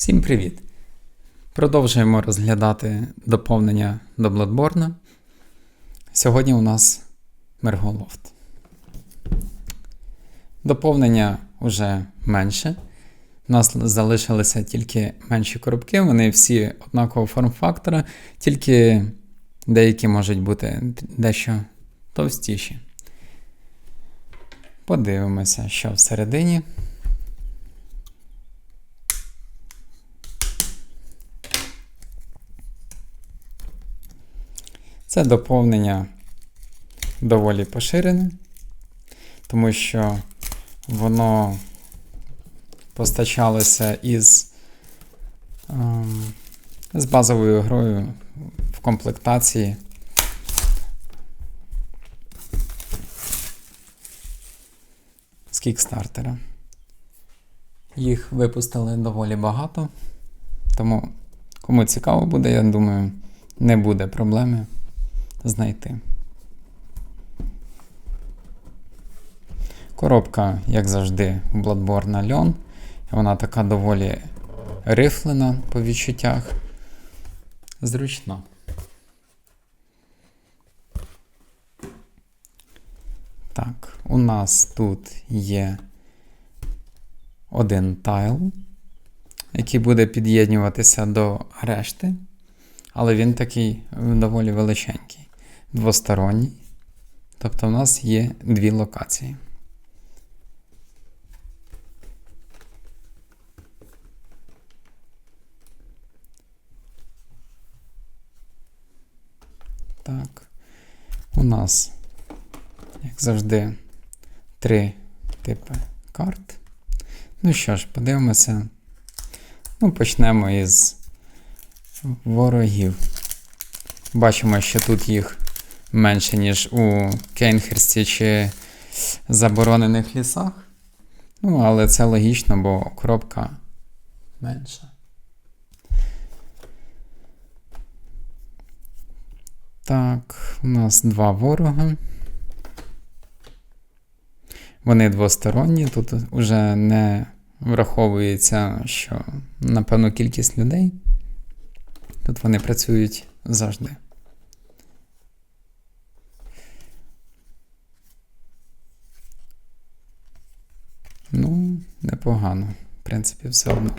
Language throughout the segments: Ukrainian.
Всім привіт! Продовжуємо розглядати доповнення до Bloodborne. Сьогодні у нас Мерголофт. Доповнення вже менше. У нас залишилися тільки менші коробки, вони всі однакового форм-фактора, тільки деякі можуть бути дещо товстіші. Подивимося, що всередині. Це доповнення доволі поширене, тому що воно постачалося із, ем, з базовою грою в комплектації. З кікстартера. Їх випустили доволі багато, тому кому цікаво буде, я думаю, не буде проблеми знайти. Коробка, як завжди, у Bloodborne льон. Вона така доволі рифлена по відчуттях. Зручна. Так, у нас тут є один тайл, який буде під'єднуватися до решти, але він такий доволі величенький двосторонній. Тобто у нас є дві локації. Так, у нас, як завжди, три типи карт. Ну що ж, подивимося. Ну, почнемо із ворогів. Бачимо, що тут їх менше, ніж у Кейнхерсті чи заборонених лісах. Ну, але це логічно, бо коробка менша. Так, у нас два ворога. Вони двосторонні. Тут вже не враховується, що напевно кількість людей. Тут вони працюють завжди. Ну, непогано. В принципі, все одно.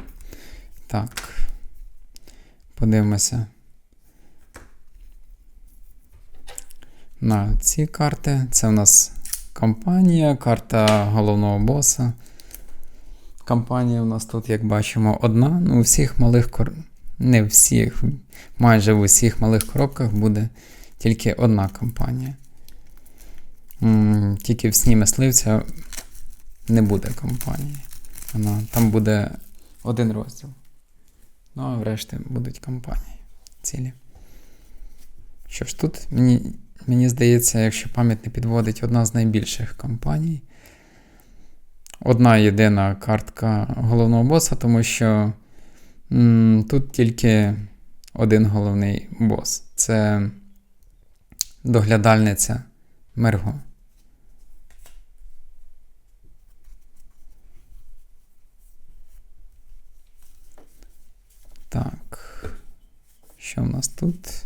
Так. Подивимося. На ці карти. Це у нас компанія, карта головного боса. Компанія у нас тут, як бачимо, одна. Ну, у всіх малих кор... не всіх, майже в усіх малих коробках буде тільки одна компанія. Тільки в сні мисливця не буде компанії. Вона, Там буде один розділ. Ну, а врешті будуть компанії цілі. Що ж, тут, мені мені здається, якщо пам'ять не підводить, одна з найбільших компаній. Одна єдина картка головного боса, тому що м, тут тільки один головний бос. Це доглядальниця Мерго. Так. Що в нас тут?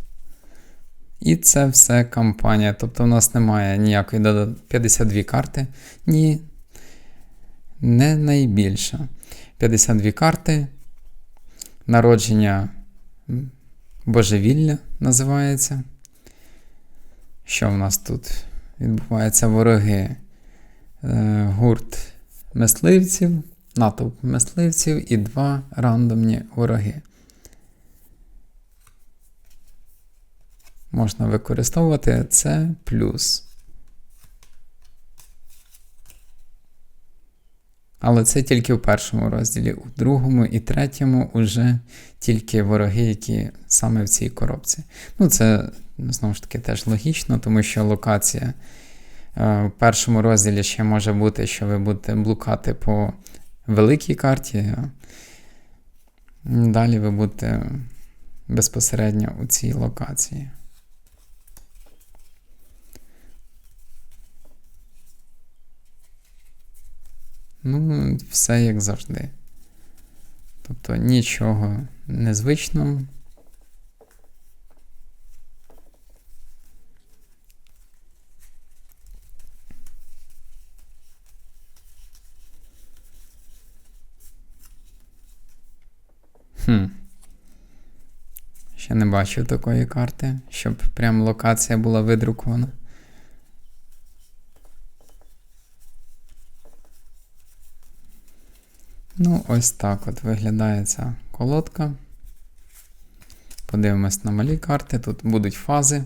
І це все кампанія. Тобто в нас немає ніякої 52 карти. Ні. Не найбільша. 52 карти. Народження божевілля називається. Що в нас тут відбувається? Вороги. Е, гурт мисливців, натовп мисливців і два рандомні вороги. Можна використовувати це плюс. Але це тільки в першому розділі, у другому і третьому вже тільки вороги, які саме в цій коробці. Ну, це, знову ж таки, теж логічно, тому що локація е, в першому розділі ще може бути, що ви будете блукати по великій карті. Далі ви будете безпосередньо у цій локації. Ну, все як завжди. Тобто нічого незвичного. Хм. Ще не бачив такої карти, щоб прям локація була видрукована. Ну, ось так от виглядає ця колодка. Подивимось на малі карти. Тут будуть фази.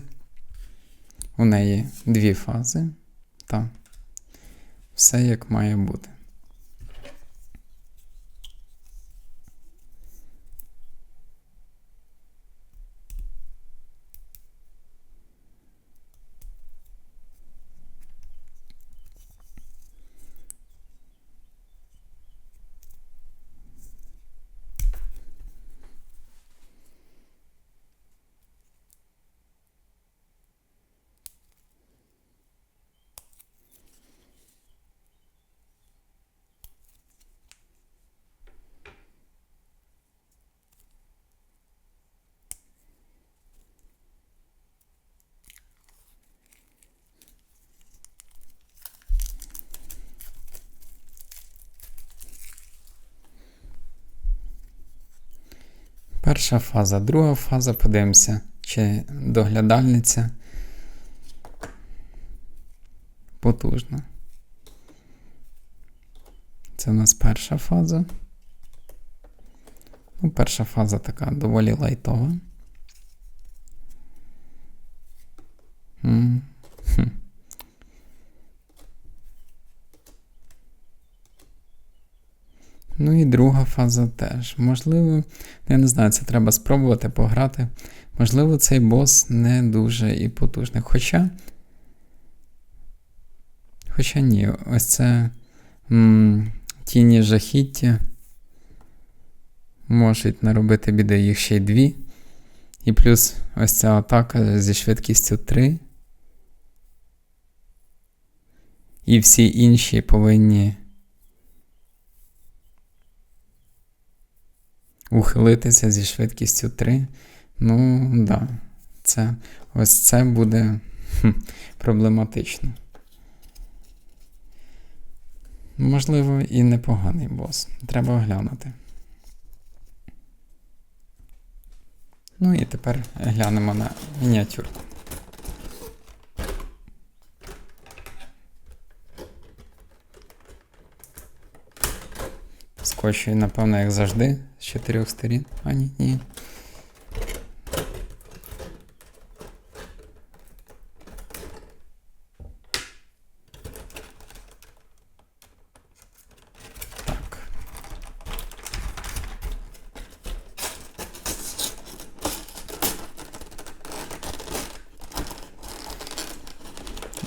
У неї дві фази. Та все як має бути. Перша фаза, друга фаза, подивимося, чи доглядальниця потужна. Це у нас перша фаза. Ну, перша фаза така доволі лайтова. М. Ну і друга фаза теж. Можливо, я не знаю, це треба спробувати пограти. Можливо, цей бос не дуже і потужний. Хоча. Хоча ні, ось це м, тіні жахіття можуть наробити біди їх ще й дві. І плюс ось ця атака зі швидкістю 3. І всі інші повинні ухилитися зі швидкістю 3. Ну, да, це, ось це буде хм, проблематично. Можливо, і непоганий бос. Треба оглянути. Ну і тепер глянемо на мініатюрку. Скочую, напевно, як завжди, з чотирьох сторін. А ні, ні.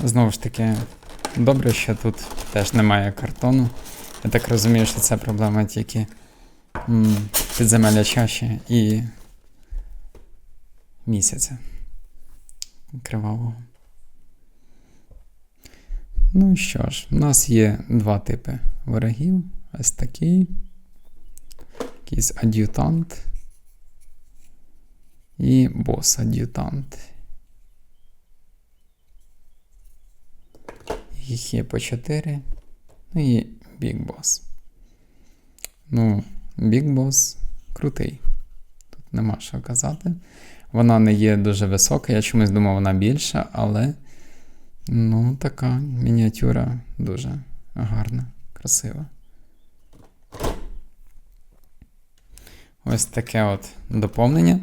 Знову ж таки, добре, що тут теж немає картону. Я так розумію, що це проблема тільки підземелля чаші і місяця кривавого. Ну що ж, у нас є два типи ворогів. Ось такий. Якийсь ад'ютант. І бос-ад'ютант. Їх є по 4. Ну і Big Boss. Ну, Big Boss крутий. Тут нема що казати. Вона не є дуже висока, я чомусь думав, вона більша, але ну, така мініатюра дуже гарна, красива. Ось таке от доповнення.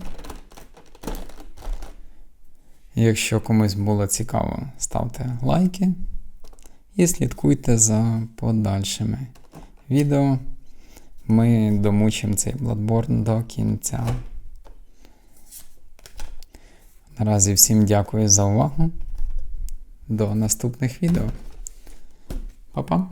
Якщо комусь було цікаво, ставте лайки і слідкуйте за подальшими відео. Ми домучимо цей Bloodborne до кінця. Наразі всім дякую за увагу. До наступних відео. Па-па!